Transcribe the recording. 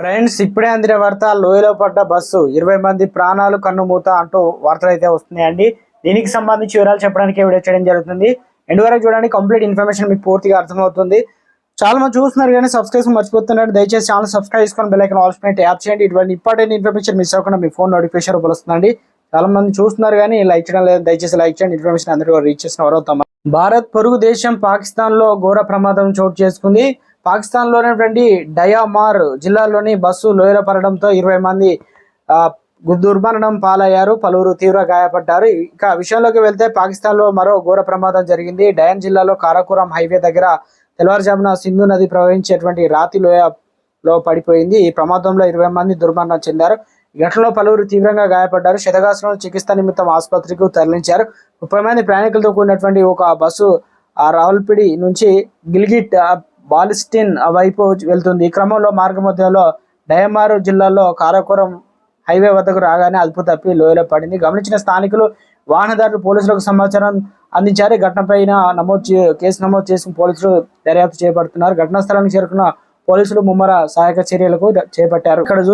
Friends ఇప్పుడే అందిన వార్త లోయలో పడ్డ బస్సు ఇరవై మంది ప్రాణాలు కన్నుమూత అంటూ వార్తలు అయితే వస్తున్నాయండి. దీనికి సంబంధించి వివరాలు చెప్పడానికి వీడియో చేయడం జరుగుతుంది. ఎండ్ వరకు చూడండి కంప్లీట్ ఇన్ఫర్మేషన్ మీకు పూర్తిగా అర్థమవుతుంది. చాలా మంది చూస్తున్నారు కానీ సబ్స్క్రైబ్ మర్చిపోతున్నారు. దయచేసి ఛానల్ సబ్స్క్రైబ్ చేసుకొని బెల్ ఐకాన్ ఆల్స్ యాప్ చేయండి. ఇటువంటి ఇంపార్టెంట్ ఇన్ఫర్మేషన్ మిస్ అవ్వకుండా మీ ఫోన్ నోటిఫికేషన్ వస్తుందండి. చాలా మంది చూస్తున్నారు కానీ లైక్ చేయడం లేదు. దయచేసి లైక్ చేయండి. ఇన్ఫర్మేషన్ అందరికీ రీచ్ చేసిన వారు భారత్ పొరుగు దేశం పాకిస్తాన్లో ఘోర ప్రమాదం చోటు చేసుకుంది. పాకిస్తాన్ లోనేటువంటి డయామార్ జిల్లాలోని బస్సు లోయలో పడడంతో ఇరవై మంది ఆ, దుర్మరణం పాలయ్యారు. పలువురు తీవ్ర గాయపడ్డారు. ఇక విషయంలోకి వెళ్తే పాకిస్తాన్లో మరో ఘోర ప్రమాదం జరిగింది. డయాన్ జిల్లాలో కారాకురం హైవే దగ్గర తెల్లవారుజామున సింధు నది ప్రవహించేటువంటి రాతి లోయలో పడిపోయింది. ఈ ప్రమాదంలో ఇరవై మంది దుర్మరణం చెందారు. ఘటనలో పలువురు తీవ్రంగా గాయపడ్డారు. శతగాసులను చికిత్స నిమిత్తం ఆసుపత్రికి తరలించారు. ముప్పై మంది ప్రయాణికులతో కూడినటువంటి ఒక బస్సు ఆ రావులపిడి నుంచి గిల్గిట్ బాలిస్టిన్ వైపు వెళ్తుంది. ఈ క్రమంలో మార్గ మధ్యలో డయమారు జిల్లాలో కారకురం హైవే వద్దకు రాగానే అదుపు తప్పి లోయలో పడింది. గమనించిన స్థానికులు వాహనదారులు పోలీసులకు సమాచారం అందించారు. ఘటనపై నమోదు కేసు నమోదు చేసిన పోలీసులు దర్యాప్తు చేపడుతున్నారు. ఘటనా స్థలానికి చేరుకున్న పోలీసులు ముమ్మర సహాయక చర్యలకు చేపట్టారు. ఇక్కడ